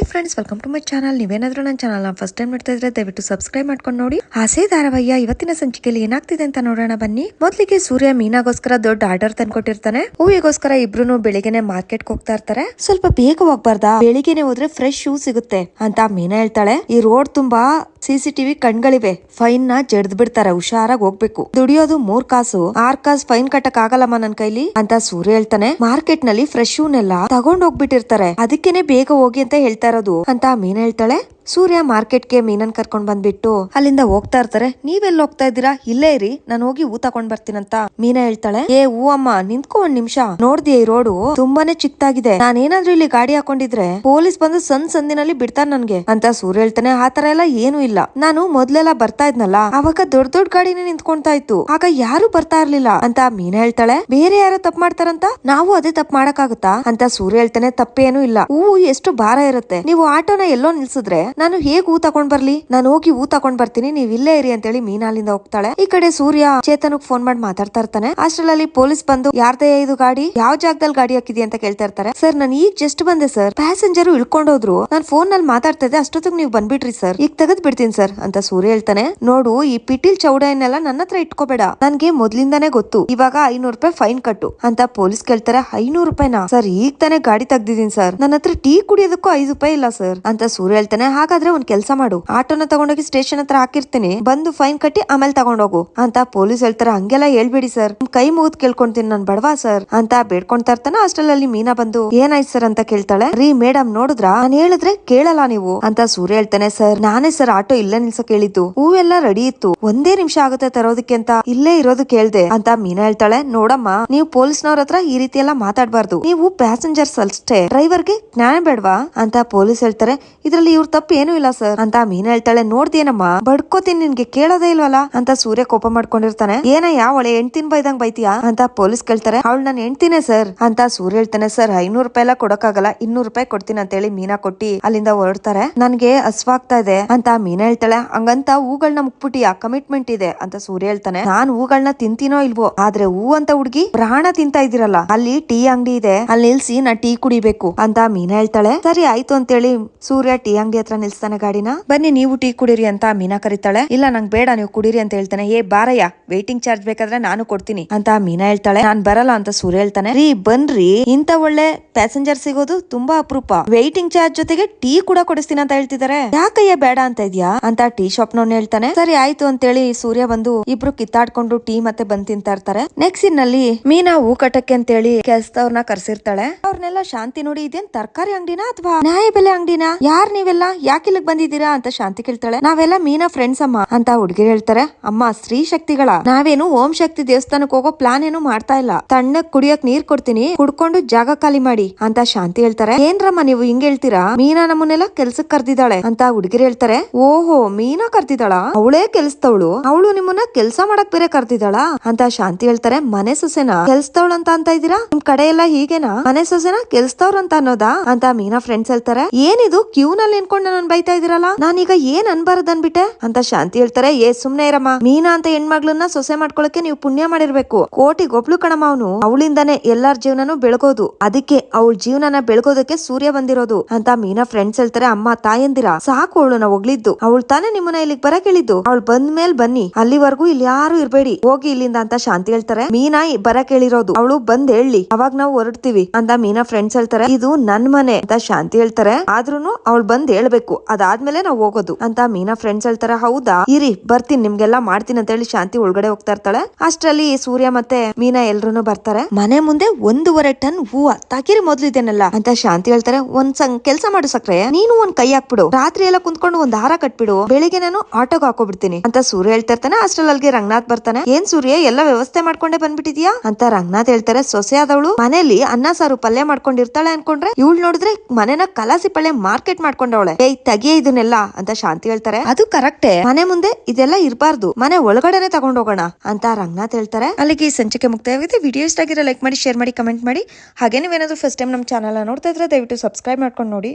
Hi friends welcome to my channel ನೀವೇನಾದ್ರೂ ನನ್ನ channel first time ನೋಡ್ತಾ ಇದ್ರೆ ದಯವಿಟ್ಟು ಸಬ್ಸ್ಕ್ರೈಬ್ ಮಾಡ್ಕೊಂಡು ನೋಡಿ. ಆಸೆ ಧಾರವಯ್ಯ ಇವತ್ತಿನ ಸಂಚಿಕೆಯಲ್ಲಿ ಏನಾಗ್ತಿದೆ ಅಂತ ನೋಡೋಣ ಬನ್ನಿ. ಮೊದಲಿಗೆ ಸೂರ್ಯ ಮೀನಾಗೋಸ್ಕರ ದೊಡ್ಡ ಆರ್ಡರ್ ತಂದ್ಕೊಟ್ಟಿರ್ತಾನೆ. ಹೂವಿಗೋಸ್ಕರ ಇಬ್ರು ಬೆಳಿಗ್ಗೆನೆ ಮಾರ್ಕೆಟ್ ಹೋಗ್ತಾ ಇರ್ತಾರೆ. ಸ್ವಲ್ಪ ಬೇಗ ಹೋಗ್ಬಾರ್ದಾ? ಬೆಳಿಗ್ಗೆನೆ ಹೋದ್ರೆ ಫ್ರೆಶ್ ಹೂ ಸಿಗುತ್ತೆ ಅಂತ ಮೀನಾ ಹೇಳ್ತಾಳೆ. ಈ ರೋಡ್ ತುಂಬಾ ಸಿಸಿಟಿವಿ ಕಣ್ಗಳಿವೆ. ಫೈನ್ನ ಜಡ್ದ್ ಬಿಡ್ತಾರೆ. ಹುಷಾರಾಗಿ ಹೋಗ್ಬೇಕು. ದುಡಿಯೋದು ಮೂರ್ ಕಾಸು. ಆರ್ ಕಾಸು ಫೈನ್ ಕಟ್ಟಕ್ ಆಗಲ್ಲಮ್ಮ ನನ್ ಕೈಲಿ? ಅಂತ ಸೂರ್ಯ ಹೇಳ್ತಾನೆ. ಮಾರ್ಕೆಟ್ನಲ್ಲಿ ಫ್ರೆಶ್ ಹೂನೆಲ್ಲ ತಗೊಂಡ್ ಹೋಗ್ಬಿಟ್ಟಿರ್ತಾರೆ ಅದಕ್ಕೇನೆ ಬೇಗ ಹೋಗಿ ಅಂತ ಹೇಳ್ತಾ ಇರೋದು. ಅಂತ ಮೀನ್ ಹೇಳ್ತಾಳೆ. ಸೂರ್ಯ ಮಾರ್ಕೆಟ್ಗೆ ಮೀನನ್ ಕರ್ಕೊಂಡ್ ಬಂದ್ಬಿಟ್ಟು ಅಲ್ಲಿಂದ ಹೋಗ್ತಾ ಇರ್ತಾರೆ. ನೀವೆಲ್ಲ ಹೋಗ್ತಾ ಇದ್ದೀರಾ? ಇಲ್ಲೇ ಇರಿ. ನಾನು ಹೋಗಿ ಹೂ ತಗೊಂಡ್ ಬರ್ತೀನಂತ ಮೀನಾ ಹೇಳ್ತಾಳೆ. ಏ ಹೂ ಅಮ್ಮ, ನಿಂತ್ಕೊ ಒಂದ್ ನಿಮಿಷ. ನೋಡ್ದಿ ಈ ರೋಡು? ತುಂಬಾನೇ ಚಿಕ್ಕದಾಗಿದೆ ನಾನೇನಾದ್ರೂ ಇಲ್ಲಿ ಗಾಡಿ ಹಾಕೊಂಡಿದ್ರೆ ಪೊಲೀಸ್ ಬಂದು ಸಣ್ಣ ಸಂದಿನಲ್ಲಿ ಬಿಡ್ತಾರ ನನ್ಗೆ ಅಂತ ಸೂರ್ಯ ಹೇಳ್ತಾನೆ. ಆತರ ಎಲ್ಲ ಏನು ಇಲ್ಲ. ನಾನು ಮೊದ್ಲೆಲ್ಲ ಬರ್ತಾ ಇದ್ನಲ್ಲ, ಅವಾಗ ದೊಡ್ಡ ದೊಡ್ಡ ಗಾಡಿನೇ ನಿಂತ್ಕೊಂತಾ ಇತ್ತು. ಆಗ ಯಾರು ಬರ್ತಾ ಇರ್ಲಿಲ್ಲ ಅಂತ ಮೀನಾ ಹೇಳ್ತಾಳೆ. ಬೇರೆ ಯಾರೋ ತಪ್ಪು ಮಾಡ್ತಾರಂತ? ನಾವು ಅದೇ ತಪ್ಪು ಮಾಡಕ್ಕಾಗುತ್ತಾ? ಅಂತ ಸೂರ್ಯ ಹೇಳ್ತಾನೆ. ತಪ್ಪೇನು ಇಲ್ಲ. ಹೂವು ಎಷ್ಟು ಭಾರ ಇರುತ್ತೆ. ನೀವು ಆಟೋನ ಎಲ್ಲೋ ನಿಲ್ಸಿದ್ರೆ ನಾನು ಹೇಗ್ ಹೂ ತಕೊಂಡ್ ಬರ್ಲಿ? ನಾನು ಹೋಗಿ ಹೂ ತಕೊಂಡ್ ಬರ್ತೀನಿ, ನೀವ್ ಇಲ್ಲೇ ಇರಿ ಅಂತೇಳಿ ಹೇಳಿ ಮೀನಾಲಿಂದ ಹೋಗ್ತಾಳೆ. ಈ ಕಡೆ ಸೂರ್ಯ ಚೇತನಕ್ ಫೋನ್ ಮಾಡಿ ಮಾತಾಡ್ತಾ ಇರ್ತಾನೆ. ಅಷ್ಟ್ರಲ್ಲಿ ಪೊಲೀಸ್ ಬಂದು, ಯಾರ್ದೇ ಇದು ಗಾಡಿ? ಯಾವ ಜಾಗದಲ್ಲಿ ಗಾಡಿ ಹಾಕಿದ್ಯಾ? ಅಂತ ಕೇಳ್ತಾ ಇರ್ತಾರೆ. ಸರ್, ನಾನು ಈಗ ಜಸ್ಟ್ ಬಂದೆ, ಸರ್. ಪ್ಯಾಸೆಂಜರ್ ಇಳ್ಕೊಂಡೋದ್ರು ನಾನ್ ಫೋನ್ನಲ್ಲಿ ಮಾತಾಡ್ತಾ ಇದ್ದೆ, ಅಷ್ಟೊತ್ತಿಗೆ ನೀವು ಬಂದ್ಬಿಟ್ರಿ, ಸರ್. ಈಗ ತೆಗೆದ್ ಬಿಡ್ತೀನಿ, ಸರ್, ಅಂತ ಸೂರ್ಯ ಹೇಳ್ತಾನೆ. ನೋಡು, ಈ ಪಿಟೀಲ್ ಚೌಡನೆಲ್ಲ ನನ್ನ ಹತ್ರ ಇಟ್ಕೋಬೇಡ. ನನ್ಗೆ ಮೊದ್ಲಿಂದಾನೆ ಗೊತ್ತು. ಇವಾಗ ಐನೂರು ರೂಪಾಯಿ ಫೈನ್ ಕಟ್ಟು, ಅಂತ ಪೊಲೀಸ್ ಕೇಳ್ತಾರೆ. ಐನೂರು ರೂಪಾಯಿನಾ? ಸರ್, ಈಗ ತಾನೇ ಗಾಡಿ ತೆಗ್ದಿದ್ದೀನಿ, ಸರ್. ನನ್ನ ಹತ್ರ ಟೀ ಕುಡಿಯೋದಕ್ಕೂ ಐದು ರೂಪಾಯಿ ಇಲ್ಲ, ಸರ್, ಅಂತ ಸೂರ್ಯ ಹೇಳ್ತಾನೆ. ಹಾಗಾದ್ರೆ ಒಂದ್ ಕೆಲಸ ಮಾಡು. ಆಟೋನ ತಗೊಂಡೋಗಿ ಸ್ಟೇಷನ್ ಹತ್ರ ಹಾಕಿರ್ತೀನಿ. ಬಂದು ಫೈನ್ ಕಟ್ಟಿ ಆಮೇಲೆ ತಗೊಂಡೋಗು. ಅಂತ ಪೊಲೀಸ್ ಹೇಳ್ತಾರೆ. ಹಂಗೆಲ್ಲ ಹೇಳ್ಬೇಡಿ ಸರ್. ಕೈ ಮುಗಿದ್ ಕೇಳ್ಕೊಂತೀನಿ ನಾನ್ ಬಡವಾ ಸರ್. ಅಂತ ಬೇಡ್ಕೊಂತಾ ಹಾಸ್ಟೆಲ್ ಅಲ್ಲಿ ಮೀನಾ ಬಂದು, ಏನಾಯ್ತು ಸರ್? ಅಂತ ಕೇಳ್ತಾಳೆ. ರೀ ಮೇಡಮ್ ನೋಡಿದ್ರ? ನಾನು ಹೇಳಿದ್ರೆ ಕೇಳಲ್ಲ ನೀವು. ಅಂತ ಸೂರ್ಯ ಹೇಳ್ತಾನೆ, ಸರ್, ನಾನೇ ಸರ್ ಆಟೋ ಇಲ್ಲೇ ನಿಲ್ಸಕ್ ಹೇಳಿದ್ದು. ಹೂವೆಲ್ಲ ರೆಡಿ ಇತ್ತು. ಒಂದೇ ನಿಮಿಷ ಆಗುತ್ತೆ ತರೋದಕ್ಕೆ ಅಂತ ಇಲ್ಲೇ ಇರೋದು ಕೇಳ್ದೆ. ಅಂತ ಮೀನಾ ಹೇಳ್ತಾಳೆ, ನೋಡಮ್ಮ, ನೀವು ಪೊಲೀಸ್ನವ್ರ ಹತ್ರ ಈ ರೀತಿ ಎಲ್ಲ ಮಾತಾಡ್ಬಾರ್ದು. ನೀವು ಪ್ಯಾಸೆಂಜರ್ಸ್ ಅಷ್ಟೇ ಡ್ರೈವರ್ಗೆ ಜ್ಞಾನ ಬೇಡ್ವಾ? ಅಂತ ಪೊಲೀಸ್ ಹೇಳ್ತಾರೆ, ಇದ್ರಲ್ಲಿ ಇವ್ರ ತಪ್ಪು ಏನೂ ಇಲ್ಲ ಸರ್. ಅಂತ ಮೀನ್ ಹೇಳ್ತಾಳೆ ನೋಡ್ದೇನಮ್ಮ ಬಡ್ಕೋತೀನಿ ನಿನ್ಗೆ, ಕೇಳೋದೇ ಇಲ್ವಲ್ಲ? ಅಂತ ಸೂರ್ಯ ಕೋಪ ಮಾಡ್ಕೊಂಡಿರ್ತಾನೆ. ಏನಯ್ಯ ಒಳ್ಳೆ ಹೆಣ್ತಿನ ಬೈದಂಗ್ ಬೈತಿಯಾ? ಅಂತ ಪೊಲೀಸ್ ಕೇಳ್ತಾರೆ. ಅವಳು, ನಾನು ಹೆಣ್ತಿನೇ ಸರ್. ಅಂತ ಸೂರ್ಯ ಹೇಳ್ತಾನೆ, ಸರ್, ಐನೂರು ರೂಪಾಯಿ ಎಲ್ಲ ಕೊಡಕ್ಕಾಗಲ್ಲ. ಇನ್ನೂರು ರೂಪಾಯಿ ಕೊಡ್ತೀನಿ ಅಂತ ಹೇಳಿ ಮೀನಾ ಕೊಟ್ಟಿ ಅಲ್ಲಿಂದ ಹೊರಡ್ತಾರೆ. ನನ್ಗೆ ಹಸ್ವಾಗ್ತಾ ಇದೆ ಅಂತ ಮೀನಾ ಹೇಳ್ತಾಳೆ. ಹಂಗಂತ ಹೂಗಳನ್ನ ಮುಕ್ಬಿಟ್ಟಿಯಾ? ಕಮಿಟ್ಮೆಂಟ್ ಇದೆ ಅಂತ ಸೂರ್ಯ ಹೇಳ್ತಾನೆ. ನಾನ್ ಹೂಗಳನ್ನ ತಿಂತೀನೋ ಇಲ್ವೋ? ಆದ್ರೆ ಹೂ ಅಂತ ಹುಡುಗಿ ಪ್ರಾಣ ತಿಂತಾ ಇದಿರಲ್ಲ ಅಲ್ಲಿ ಟೀ ಅಂಗಡಿ ಇದೆ. ಅಲ್ಲಿ ನಿಲ್ಸಿ ನಾ ಟೀ ಕುಡಿಬೇಕು ಅಂತ ಮೀನಾ ಹೇಳ್ತಾಳೆ. ಸರಿ, ಆಯ್ತು ಅಂತೇಳಿ ಸೂರ್ಯ ಟೀ ಅಂಗಡಿ ಹತ್ರ ನಿಲ್ಸ್ತಾನೆ ಗಾಡಿನ? ಬನ್ನಿ, ನೀವು ಟೀ ಕುಡೀರಿ ಅಂತ ಮೀನಾ ಕರೀತಾಳೆ. ಇಲ್ಲ, ನಂಗ್ ಬೇಡ, ನೀವು ಕುಡೀರಿ ಅಂತ ಹೇಳ್ತಾನೆ. ಏ, ಬಾರಯ್ಯ ವೇಟಿಂಗ್ ಚಾರ್ಜ್ ಬೇಕಾದ್ರೆ ನಾನು ಕೊಡ್ತೀನಿ ಅಂತ ಮೀನಾ ಹೇಳ್ತಾಳೆ. ನಾನ್ ಬರಲ್ಲ ಅಂತ ಸೂರ್ಯ ಹೇಳ್ತಾನೆ. ರೀ, ಬನ್ರಿ ಇಂತ ಒಳ್ಳೆ ಪ್ಯಾಸೆಂಜರ್ ಸಿಗೋದು ತುಂಬಾ ಅಪರೂಪ. ವೇಟಿಂಗ್ ಚಾರ್ಜ್ ಜೊತೆಗೆ ಟೀ ಕೂಡ ಕೊಡಿಸ್ತೀನಿ ಅಂತ ಹೇಳ್ತಿದಾರೆ. ಯಾಕಯ್ಯ ಬೇಡ ಅಂತ ಇದ್ಯಾ? ಅಂತ ಟೀ ಶಾಪ್ ನೋಡ್ ಹೇಳ್ತಾನೆ. ಸರಿ, ಆಯ್ತು ಅಂತೇಳಿ ಸೂರ್ಯ ಬಂದು ಇಬ್ರು ಕಿತ್ತಾಡ್ಕೊಂಡು ಟೀ ಮತ್ತೆ ಬಂದ್ ತಿಂತಾ ಇರ್ತಾರೆ. ನೆಕ್ಸ್ಟ್ನಲ್ಲಿ ಮೀನಾ ಹೂ ಕಟ್ಟಕ್ಕೆ ಅಂತೇಳಿ ಕೆಲ್ಸದವ್ರನ್ನ ಕರ್ಸಿರ್ತಾಳೆ. ಅವ್ರನ್ನೆಲ್ಲ ಶಾಂತಿ ನೋಡಿ ಇದೇನ್ ತರಕಾರಿ ಅಂಗಡಿನಾ ಅಥವಾ ನ್ಯಾಯ ಬೆಲೆ ಅಂಗಡಿನಾ? ಯಾರ್ ನೀವೆಲ್ಲ ಯಾಕೆ ಇಲ್ಲಿಗ್ ಬಂದಿದ್ದೀರಾ ಅಂತ ಶಾಂತಿ ಕೇಳ್ತಾಳೆ. ನಾವೆಲ್ಲ ಮೀನಾ ಫ್ರೆಂಡ್ಸ್ ಅಮ್ಮ ಅಂತ ಹುಡುಗಿ ಹೇಳ್ತಾರೆ. ಅಮ್ಮ, ಸ್ತ್ರೀ ಶಕ್ತಿಗಳ. ನಾವೇನು ಓಂ ಶಕ್ತಿ ದೇವಸ್ಥಾನಕ್ಕೆ ಹೋಗೋ ಪ್ಲಾನ್ ಏನು ಮಾಡ್ತಾ ಇಲ್ಲ. ತಣ್ಣಗ್ ಕುಡಿಯಕ್ ನೀರ್ ಕೊಡ್ತೀನಿ. ಕುಡ್ಕೊಂಡು ಜಾಗ ಖಾಲಿ ಮಾಡಿ ಅಂತ ಶಾಂತಿ ಹೇಳ್ತಾರೆ. ಏನ್ರಮ್ಮ ನೀವು ಹಿಂಗ್ ಹೇಳ್ತೀರಾ? ಮೀನಾ ನಮ್ಮನ್ನೆಲ್ಲ ಕೆಲ್ಸಕ್ ಕರ್ದಿದ್ದಾಳೆ ಅಂತ ಹುಡುಗಿರು ಹೇಳ್ತಾರೆ. ಓಹೋ, ಮೀನಾ ಕರ್ದಿದ್ದಾಳ? ಅವಳೇ ಕೆಲ್ಸದವಳು. ಅವಳು ನಿಮ್ಮನ್ನ ಕೆಲ್ಸ ಮಾಡಕ್ ಬೇರೆ ಕರ್ದಿದ್ದಾಳ? ಅಂತ ಶಾಂತಿ ಹೇಳ್ತಾರೆ. ಮನೆ ಸೊಸೆನಾ? ಕೆಲ್ಸದವಳು ಅಂತ ಅಂತ ಇದೀರಾ ನಿಮ್ ಕಡೆ ಎಲ್ಲ ಹೀಗೇನಾ? ಮನೆ ಸೊಸೆನ ಕೆಲ್ಸದವ್ರ ಅಂತ ಅನ್ನೋದಾ? ಅಂತ ಮೀನಾ ಫ್ರೆಂಡ್ಸ್ ಹೇಳ್ತಾರೆ. ಏನಿದು? ಕ್ಯೂ ನಲ್ಲಿ ನನ್ನ ಬೈತಾ ಇದೀರಲ್ಲ ನಾನೀಗ ಏನ್ ಅನ್ಬಾರದ್ ಅನ್ಬಿಟ್ಟೆ ಅಂತ ಶಾಂತಿ ಹೇಳ್ತಾರೆ, ಏ, ಸುಮ್ನೆ ಇರಮ್ಮ. ಮೀನಾ ಅಂತ ಹೆಣ್ಮಗ್ಳನ್ನ ಸೊಸೆ ಮಾಡ್ಕೊಳಕ್ಕೆ ನೀವು ಪುಣ್ಯ ಮಾಡಿರ್ಬೇಕು. ಕೋಟಿ ಒಬ್ಳು ಕಣಮ್ಮ ಅವನು. ಅವಳಿಂದಾನೆ ಎಲ್ಲಾರ ಜೀವನನು ಬೆಳಗೋದು ಅದಕ್ಕೆ ಅವಳ ಜೀವನನ ಬೆಳಗೋದಕ್ಕೆ ಸೂರ್ಯ ಬಂದಿರೋದು. ಅಂತ ಮೀನಾ ಫ್ರೆಂಡ್ಸ್ ಹೇಳ್ತಾರೆ, ಅಮ್ಮ ತಾಯಂದಿರ ಸಾಕು ಅವಳನ್ನ ಹೋಗ್ಲಿದ್ದು ಅವಳು ತಾನೇ ನಿಮ್ಮನ್ನ ಇಲ್ಲಿಗೆ ಬರಕ್ ಹೇಳಿದ್ದು. ಅವಳು ಬಂದ ಮೇಲೆ ಬನ್ನಿ. ಅಲ್ಲಿವರೆಗೂ ಇಲ್ಲಿ ಯಾರು ಇರ್ಬೇಡಿ. ಹೋಗಿ ಇಲ್ಲಿಂದ ಅಂತ ಶಾಂತಿ ಹೇಳ್ತಾರೆ. ಮೀನಾ ಬರಕ್ ಹೇಳಿರೋದು. ಅವಳು ಬಂದ್ ಹೇಳಿ, ಅವಾಗ ನಾವು ಹೊರಡ್ತೀವಿ. ಅಂತ ಮೀನಾ ಫ್ರೆಂಡ್ಸ್ ಹೇಳ್ತಾರೆ, ಇದು ನನ್ ಮನೆ. ಅಂತ ಶಾಂತಿ ಹೇಳ್ತಾರೆ. ಆದ್ರೂನು ಅವಳು ಬಂದ್ ಹೇಳ್ಬೇಕು. ಅದಾದ್ಮೇಲೆ ನಾವು ಹೋಗೋದು. ಅಂತ ಮೀನಾ ಫ್ರೆಂಡ್ಸ್ ಹೇಳ್ತಾರೆ, ಹೌದಾ? ಇರಿ, ಬರ್ತೀನಿ, ನಿಮ್ಗೆಲ್ಲ ಮಾಡ್ತೀನಿ ಅಂತ ಹೇಳಿ ಶಾಂತಿ ಒಳಗಡೆ ಹೋಗ್ತಾ ಇರ್ತಾಳೆ. ಅಷ್ಟರಲ್ಲಿ ಸೂರ್ಯ ಮತ್ತೆ ಮೀನಾ ಎಲ್ರು ಬರ್ತಾರೆ. ಮನೆ ಮುಂದೆ ಒಂದೂವರೆ ಟನ್ ಹೂವ ತಾಕಿರಿ ಮೊದ್ಲು ಅಂತ ಶಾಂತಿ ಹೇಳ್ತಾರೆ. ಒಂದ್ ಸಂ, ಕೆಲ್ಸ ಮಾಡು ಸಕ್ರೆ. ನೀನು ಒಂದ್ ಕೈ ಹಾಕ್ಬಿಡು. ರಾತ್ರಿ ಎಲ್ಲ ಕುಂತ್ಕೊಂಡು ಒಂದ್ ಹಾರ ಕಟ್ಬಿಡು. ಬೆಳಿಗ್ಗೆ ನಾನು ಆಟೋಗ್ ಹಾಕೋಬಿಡ್ತೀನಿ ಅಂತ ಸೂರ್ಯ ಹೇಳ್ತಾ ಇರ್ತಾನೆ. ಅಷ್ಟ್ರಲ್ಲಿ ಅಲ್ಲಿ ರಂಗನಾಥ್ ಬರ್ತಾನೆ. ಏನ್ ಸೂರ್ಯ, ಎಲ್ಲ ವ್ಯವಸ್ಥೆ ಮಾಡ್ಕೊಂಡೆ ಬಂದ್ಬಿಟ್ಟಿದ್ಯಾ? ಅಂತ ರಂಗನಾಥ್ ಹೇಳ್ತಾರೆ. ಸೊಸೆ ಆದವಳು ಮನೇಲಿ ಅನ್ನ ಸಾರು ಪಲ್ಯ ಮಾಡ್ಕೊಂಡಿರ್ತಾಳೆ ಅನ್ಕೊಂಡ್ರೆ, ಇವಳು ನೋಡಿದ್ರೆ ಮನೆನ ಕಲಾಸಿ ಪಲ್ಯ ಮಾರ್ಕೆಟ್ ಮಾಡ್ಕೊಂಡವಳೆ. ಏಯ್ ತೆಗಿಯ ಇದನ್ನೆಲ್ಲ ಅಂತ ಶಾಂತಿ ಹೇಳ್ತಾರೆ. ಅದು ಕರೆಕ್ಟೇ ಮನೆ ಮುಂದೆ ಇದೆಲ್ಲ ಇರಬಾರ್ದು. ಮನೆ ಒಳಗಡೆನೆ ತಗೊಂಡೋಗೋಣ ಅಂತ ರಂಗನಾಥ್ ಹೇಳ್ತಾರೆ. ಅಲ್ಲಿಗೆ ಈ ಸಂಚಿಕೆ ಮುಕ್ತಾಯವಾಗಿದೆ. ವಿಡಿಯೋ ಇಷ್ಟ ಆಗಿರೋ ಲೈಕ್ ಮಾಡಿ ಶೇರ್ ಮಾಡಿ ಕಮೆಂಟ್ ಮಾಡಿ. ಹಾಗೆ ನೀವೇನಾದ್ರೂ ಫಸ್ಟ್ ಟೈಮ್ ನಮ್ಮ ಚಾನಲ್ ನೋಡ್ತಾ ಇದ್ರೆ ದಯವಿಟ್ಟು ಸಬ್ಸ್ಕ್ರೈಬ್ ಮಾಡ್ಕೊಂಡು ನೋಡಿ.